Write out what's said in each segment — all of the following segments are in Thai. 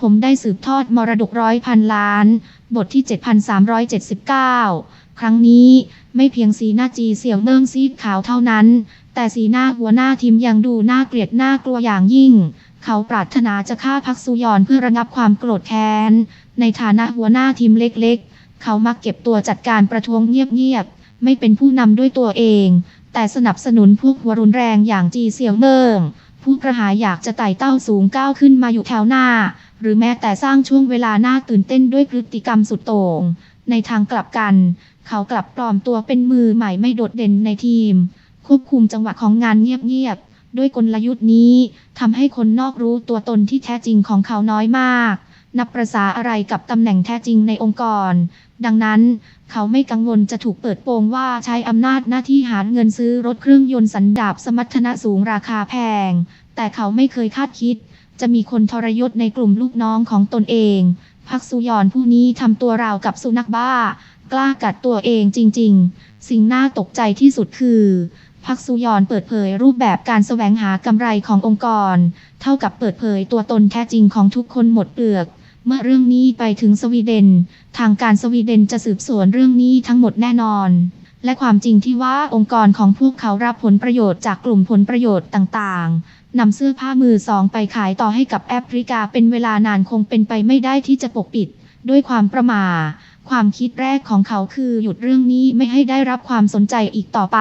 ผมได้สืบทอดมรดกร้อยพันล้าน บทที่ 7379 ครั้งนี้ไม่เพียงสีหน้าจีเสี่ยวเนิ่งซีดขาวเท่านั้น แต่สีหน้าหัวหน้าทีมยังดูน่าเกลียดน่ากลัวอย่างยิ่ง เขาปรารถนาจะฆ่าพักสุยอนเพื่อระงับความโกรธแค้น ในฐานะหัวหน้าทีมเล็กๆ เขามักเก็บตัวจัดการประท้วงเงียบๆ ไม่เป็นผู้นำด้วยตัวเอง แต่สนับสนุนพวกหัวรุนแรงอย่างจีเสี่ยวเนิ่งผู้กระหายอยากจะไต่เต้าสูงก้าวขึ้นมาอยู่แถวหน้า หรือแม้แต่สร้างช่วงเวลาน่าตื่นเต้นด้วยพฤติกรรมสุดโต่ง ในทางกลับกัน เขากลับปลอมตัวเป็นมือใหม่ไม่โดดเด่นในทีม ควบคุมจังหวะของงานเงียบๆด้วยกลยุทธ์นี้ทำให้คนนอกรู้ตัวตนที่แท้จริงของเขาน้อยมาก นับประษาอะไรกับตำแหน่งแท้จริงในองค์กร ดังนั้นเขาไม่กังวลจะถูกเปิดโปงว่าใช้อำนาจหน้าที่หาเงินซื้อรถเครื่องยนต์สันดาปสมรรถนะสูงราคาแพง แต่เขาไม่เคยคาดคิด จะมีคนทรยศในกลุ่มลูกน้องของตนเอง พักสุยอนผู้นี้ทำตัวราวกับสุนัขบ้า กล้ากัดตัวเองจริง ๆ สิ่งน่าตกใจที่สุดคือพักสุยอนเปิดเผยรูปแบบการแสวงหากำไรขององค์กร เท่ากับเปิดเผยตัวตนแท้จริงของทุกคนหมดเปลือก เมื่อเรื่องนี้ไปถึงสวีเดน ทางการสวีเดนจะสืบสวนเรื่องนี้ทั้งหมดแน่นอน และความจริงที่ว่าองค์กรของพวกเขารับผลประโยชน์จากกลุ่มผลประโยชน์ต่างๆ นำเสื้อผ้ามือสองไปขายต่อให้กับแอฟริกาเป็นเวลานานคงเป็นไปไม่ได้ที่จะปกปิด ด้วยความประมาทความคิดแรกของเขาคือหยุดเรื่องนี้ไม่ให้ได้รับความสนใจอีกต่อไป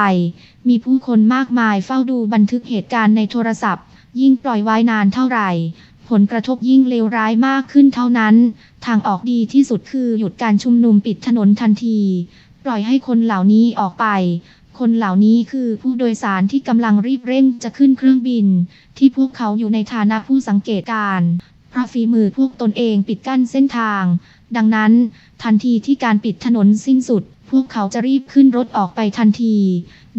มีผู้คนมากมายเฝ้าดูบันทึกเหตุการณ์ในโทรศัพท์ ยิ่งปล่อยไว้นานเท่าไหร่ ผลกระทบยิ่งเลวร้ายมากขึ้นเท่านั้น ทางออกดีที่สุดคือหยุดการชุมนุมปิดถนนทันที ปล่อยให้คนเหล่านี้ออกไป คนเหล่านี้คือผู้โดยสารที่กำลังรีบเร่งจะขึ้นเครื่องบิน ที่พวกเขาอยู่ในฐานะผู้สังเกตการณ์เพราะฝีมือพวกตนเองปิดกั้นเส้นทาง ดังนั้น ทันทีที่การปิดถนนสิ้นสุด พวกเขาจะรีบขึ้นรถออกไปทันที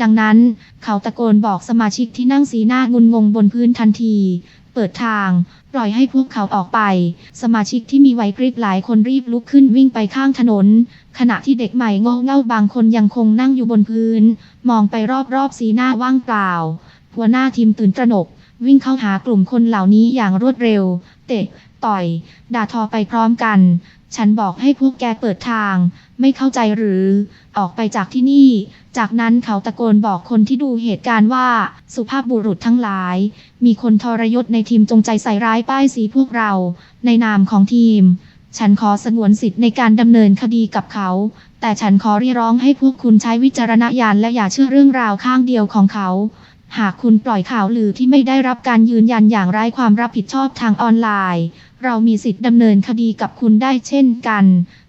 ดังนั้น เขาตะโกนบอกสมาชิกที่นั่งสีหน้างุนงงบนพื้นทันที เปิดทาง ปล่อยให้พวกเขาออกไป สมาชิกที่มีไหวพริบหลายคนรีบลุกขึ้นวิ่งไปข้างถนน ขณะที่เด็กใหม่โง่เง่าบางคนยังคงนั่งอยู่บนพื้น มองไปรอบๆสีหน้าว่างเปล่า หัวหน้าทีมตื่นตระหนก วิ่งเข้าหากลุ่มคนเหล่านี้อย่างรวดเร็ว เตะ ต่อย ด่าทอไปพร้อมกัน ฉันบอกให้พวกแกเปิดทาง ไม่เข้าใจหรือ ออกไปจากที่นี่ จากนั้นเขาตะโกนบอกคนที่ดูเหตุการณ์ว่า สุภาพบุรุษทั้งหลาย มีคนทรยศในทีมจงใจใส่ร้ายป้ายสีพวกเรา ในนามของทีม ฉันขอสงวนสิทธิ์ในการดำเนินคดีกับเขาแต่ฉันขอเรียกร้องให้พวกคุณใช้วิจารณญาณและอย่าเชื่อเรื่องราวข้างเดียวของเขา หากคุณปล่อยข่าวลือที่ไม่ได้รับการยืนยันอย่างไร้ความรับผิดชอบทางออนไลน์ เรามีสิทธิ์ดำเนินคดีกับคุณได้เช่นกัน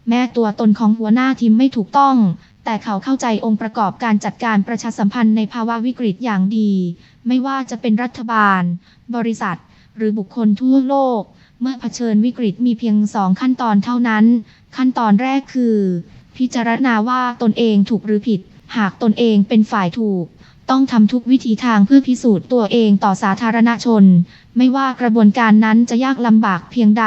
แม้ตัวตนของหัวหน้าทีมไม่ถูกต้อง แต่เขาเข้าใจองค์ประกอบการจัดการประชาสัมพันธ์ในภาวะวิกฤตอย่างดี ไม่ว่าจะเป็นรัฐบาล บริษัท หรือบุคคลทั่วโลก เมื่อเผชิญวิกฤตมีเพียงสองขั้นตอนเท่านั้น ขั้นตอนแรกคือ พิจารณาว่าตนเองถูกหรือผิด หากตนเองเป็นฝ่ายถูก ต้องทำทุกวิธีทางเพื่อพิสูจน์ตัวเองต่อสาธารณชน ไม่ว่ากระบวนการนั้นจะยากลำบากเพียงใด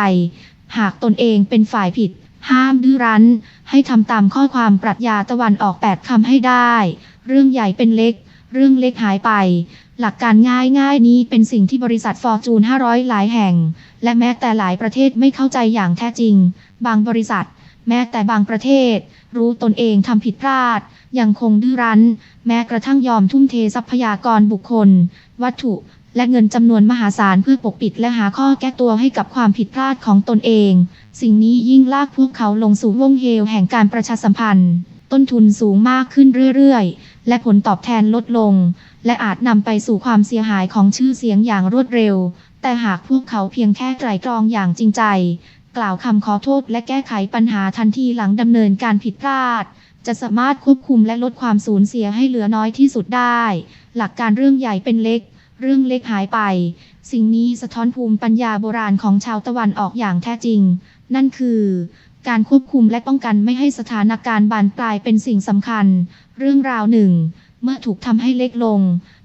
หากตนเองเป็นฝ่ายผิด ห้ามดื้อรั้น ให้ทำตามข้อความปรัชญาตะวันออกแปดคำให้ได้ เรื่องใหญ่เป็นเล็ก เรื่องเล็กหายไป หลักการง่ายๆนี้เป็นสิ่งที่บริษัทฟอร์จูน 500 หลายแห่ง และแม้แต่หลายประเทศไม่เข้าใจอย่างแท้จริง บางบริษัท แม้แต่บางประเทศ รู้ตนเองทำผิดพลาด ยังคงดื้อรั้น แม้กระทั่งยอมทุ่มเททรัพยากรบุคคล วัตถุและเงินจำนวนมหาศาลเพื่อปกปิดและหาข้อแก้ตัวให้กับความผิดพลาดของตนเอง สิ่งนี้ยิ่งลากพวกเขาลงสู่วงเหวแห่งการประชาสัมพันธ์ ต้นทุนสูงมากขึ้นเรื่อยๆ และผลตอบแทนลดลง และอาจนำไปสู่ความเสียหายของชื่อเสียงอย่างรวดเร็ว แต่หากพวกเขาเพียงแค่ไตร่ตรองอย่างจริงใจ กล่าวคำขอโทษและแก้ไขปัญหาทันทีหลังดำเนินการผิดพลาด จะสามารถควบคุมและลดความสูญเสียให้เหลือน้อยที่สุดได้ หลักการเรื่องใหญ่เป็นเล็ก เรื่องเล็กหายไป สิ่งนี้สะท้อนภูมิปัญญาโบราณของชาวตะวันออกอย่างแท้จริง นั่นคือการควบคุมและป้องกันไม่ให้สถานการณ์บานปลายเป็นสิ่งสำคัญ เรื่องราวหนึ่ง เมื่อถูกทำให้เล็กลง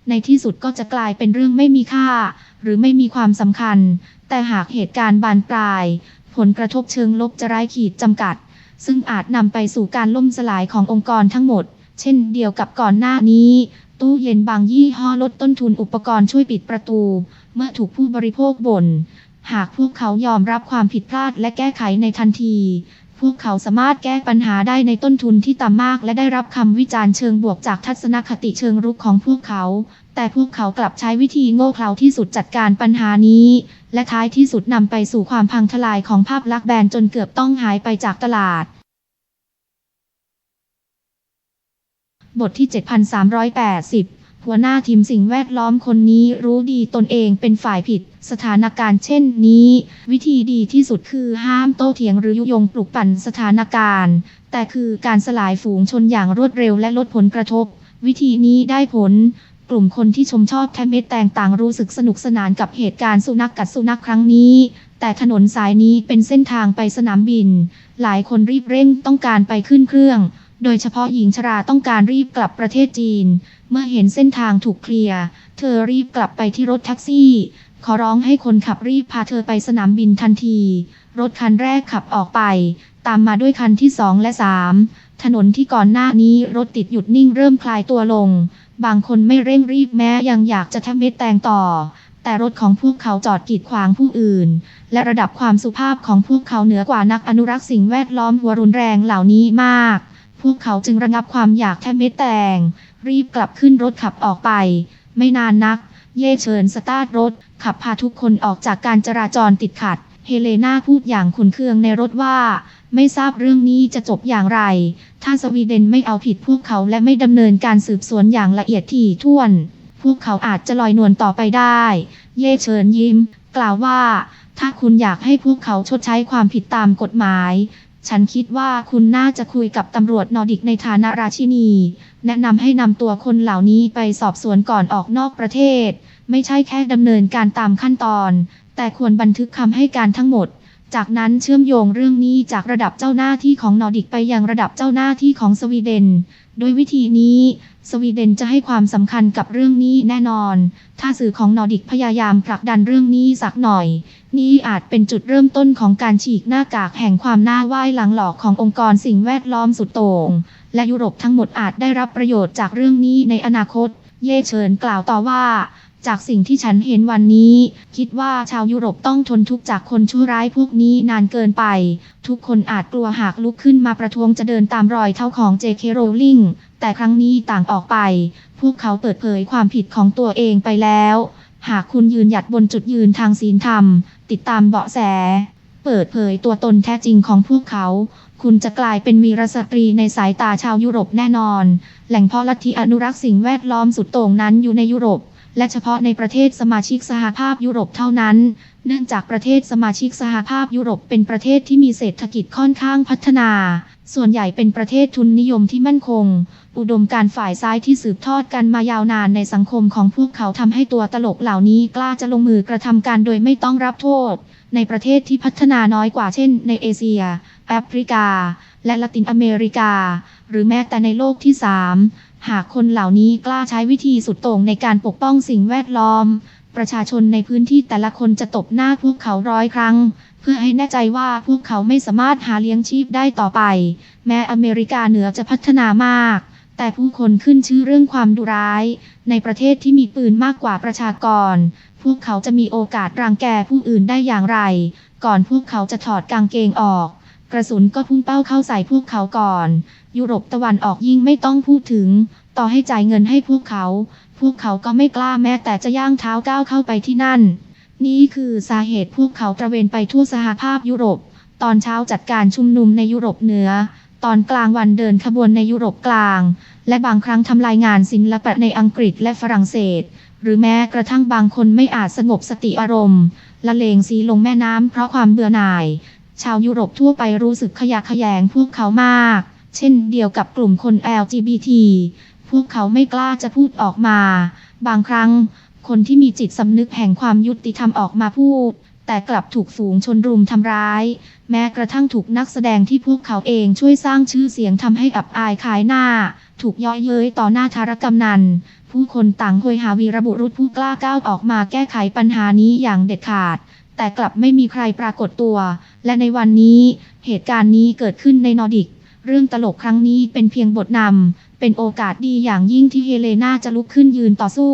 ในที่สุดก็จะกลายเป็นเรื่องไม่มีค่า หรือไม่มีความสำคัญ แต่หากเหตุการณ์บานปลาย ผลกระทบเชิงลบจะไร้ขีดจำกัด ซึ่งอาจนำไปสู่การล่มสลายขององค์กรทั้งหมด เช่นเดียวกับก่อนหน้านี้ ตู้เย็นบางยี่ห้อลดต้นทุนอุปกรณ์ช่วยปิดประตู เมื่อถูกผู้บริโภคบ่นหากพวกเขายอมรับความผิดพลาดและแก้ไขในทันที พวกเขาสามารถแก้ปัญหาได้ในต้นทุนที่ต่ำมาก และได้รับคำวิจารณ์เชิงบวกจากทัศนคติเชิงรุกของพวกเขา แต่พวกเขากลับใช้วิธีโง่เขลาที่สุดจัดการปัญหานี้ และท้ายที่สุดนำไปสู่ความพังทลายของภาพลักษณ์แบรนด์จนเกือบต้องหายไปจากตลาด บทที่ 7380 หัวหน้าทีมสิ่งแวดล้อมคนนี้รู้ดีตนเองเป็นฝ่ายผิด สถานการณ์เช่นนี้ วิธีดีที่สุดคือห้ามโต้เถียงหรือยุยงปลุกปั่นสถานการณ์ แต่คือการสลายฝูงชนอย่างรวดเร็วและลดผลกระทบ วิธีนี้ได้ผล กลุ่มคนที่ชมชอบแทมเม็ดแตงต่างรู้สึกสนุกสนานกับเหตุการณ์สุนัขกกัดสุนัขครั้งนี้ แต่ถนนสายนี้เป็นเส้นทางไปสนามบิน หลายคนรีบเร่งต้องการไปขึ้นเครื่อง โดยเฉพาะหญิงชราต้องการรีบกลับประเทศจีน เมื่อเห็นเส้นทางถูกเคลียร์ เธอรีบกลับไปที่รถแท็กซี่ ขอร้องให้คนขับรีบพาเธอไปสนามบินทันที รถคันแรกขับออกไป ตามมาด้วยคันที่สองและสามถนนที่ก่อนหน้านี้รถติดหยุดนิ่งเริ่มคลายตัวลง บางคนไม่เร่งรีบแม้ยังอยากจะทำเม็ดแตงต่อ แต่รถของพวกเขาจอดกีดขวางผู้อื่น และระดับความสุภาพของพวกเขาเหนือกว่านักอนุรักษ์สิ่งแวดล้อมหัวรุนแรงเหล่านี้มาก พวกเขาจึงระงับความอยากแทบเม็ดแตง รีบกลับขึ้นรถขับออกไป ไม่นานนัก เย่เชิญสตาร์ทรถ ขับพาทุกคนออกจากการจราจรติดขัด เฮเลนาพูดอย่างขุนเคืองในรถว่า ไม่ทราบเรื่องนี้จะจบอย่างไร ถ้าสวีเดนไม่เอาผิดพวกเขาและไม่ดำเนินการสืบสวนอย่างละเอียดถี่ถ้วน พวกเขาอาจจะลอยนวลต่อไปได้ เย่เชิญยิ้ม กล่าวว่าถ้าคุณอยากให้พวกเขาชดใช้ความผิดตามกฎหมาย ฉันคิดว่าคุณน่าจะคุยกับตำรวจนอร์ดิกในฐานะราชินี แนะนำให้นำตัวคนเหล่านี้ไปสอบสวนก่อนออกนอกประเทศ ไม่ใช่แค่ดำเนินการตามขั้นตอน แต่ควรบันทึกคำให้การทั้งหมด จากนั้นเชื่อมโยงเรื่องนี้จากระดับเจ้าหน้าที่ของนอร์ดิกไปยังระดับเจ้าหน้าที่ของสวีเดน ด้วยวิธีนี้ สวีเดนจะให้ความสำคัญกับเรื่องนี้แน่นอน ถ้าสื่อของนอร์ดิกพยายามผลักดันเรื่องนี้สักหน่อย นี่อาจเป็นจุดเริ่มต้นของการฉีกหน้ากากแห่งความน่าไหว้หลังหลอกขององค์กรสิ่งแวดล้อมสุดโต่ง และยุโรปทั้งหมดอาจได้รับประโยชน์จากเรื่องนี้ในอนาคต เย่เฉินกล่าวต่อว่า จากสิ่งที่ฉันเห็นวันนี้ คิดว่าชาวยุโรปต้องทนทุกข์จากคนชั่วร้ายพวกนี้นานเกินไป ทุกคนอาจกลัวหากลุกขึ้นมาประท้วงจะเดินตามรอยเท้าของ J.K. Rowling แต่ครั้งนี้ต่างออกไป พวกเขาเปิดเผยความผิดของตัวเองไปแล้ว หากคุณยืนหยัดบนจุดยืนทางศีลธรรม ติดตามเบาะแส เปิดเผยตัวตนแท้จริงของพวกเขา คุณจะกลายเป็นวีรสตรีในสายตาชาวยุโรปแน่นอน แหล่งเพาะลัทธิอนุรักษ์สิ่งแวดล้อมสุดโต่งนั้นอยู่ในยุโรป และเฉพาะในประเทศสมาชิกสหภาพยุโรปเท่านั้น เนื่องจากประเทศสมาชิกสหภาพยุโรปเป็นประเทศที่มีเศรษฐกิจค่อนข้างพัฒนา ส่วนใหญ่เป็นประเทศทุนนิยมที่มั่นคง อุดมการฝ่ายซ้ายที่สืบทอดกันมายาวนานในสังคมของพวกเขาทำให้ตัวตลกเหล่านี้กล้าจะลงมือกระทำการโดยไม่ต้องรับโทษ ในประเทศที่พัฒนาน้อยกว่าเช่น ในเอเชีย แอฟริกา และละตินอเมริกา หรือแม้แต่ในโลกที่ 3 หากคนเหล่านี้กล้าใช้วิธีสุดโต่งในการปกป้องสิ่งแวดล้อม ประชาชนในพื้นที่แต่ละคนจะตบหน้าพวกเขาร้อยครั้ง เพื่อให้แน่ใจว่าพวกเขาไม่สามารถหาเลี้ยงชีพได้ต่อไป แม้อเมริกาเหนือจะพัฒนามาก แต่ผู้คนขึ้นชื่อเรื่องความดุร้าย ในประเทศที่มีปืนมากกว่าประชากร พวกเขาจะมีโอกาสรังแกผู้อื่นได้อย่างไร ก่อนพวกเขาจะถอดกางเกงออก กระสุนก็พุ่งเป้าเข้าใส่พวกเขาก่อน ยุโรปตะวันออกยิ่งไม่ต้องพูดถึง ต่อให้จ่ายเงินให้พวกเขา พวกเขาก็ไม่กล้าแม้แต่จะย่างเท้าก้าวเข้าไปที่นั่น นี่คือสาเหตุพวกเขาตระเวนไปทั่วสหภาพยุโรป ตอนเช้าจัดการชุมนุมในยุโรปเหนือ ตอนกลางวันเดินขบวนในยุโรปกลาง และบางครั้งทำลายงานศิลปะในอังกฤษและฝรั่งเศส หรือแม้กระทั่งบางคนไม่อาจสงบสติอารมณ์ละเลงสีลงแม่น้ำเพราะความเบื่อหน่าย ชาวยุโรปทั่วไปรู้สึกขยะแขยงพวกเขามาก เช่นเดียวกับกลุ่มคน LGBT พวกเขาไม่กล้าจะพูดออกมา บางครั้ง คนที่มีจิตสำนึกแห่งความยุติธรรมออกมาพูด แต่กลับถูกฝูงชนรุมทำร้าย แม้กระทั่งถูกนักแสดงที่พวกเขาเองช่วยสร้างชื่อเสียงทำให้อับอายขายหน้า ถูกย่อยเย้ยต่อหน้าธารกำนัน ผู้คนต่างโหยหาวีรบุรุษผู้กล้าก้าวออกมาแก้ไขปัญหานี้อย่างเด็ดขาด แต่กลับไม่มีใครปรากฏตัว และในวันนี้เหตุการณ์นี้เกิดขึ้นในนอร์ดิก เรื่องตลกครั้งนี้เป็นเพียงบทนำ เป็นโอกาสดีอย่างยิ่งที่เฮเลนาจะลุกขึ้นยืนต่อสู้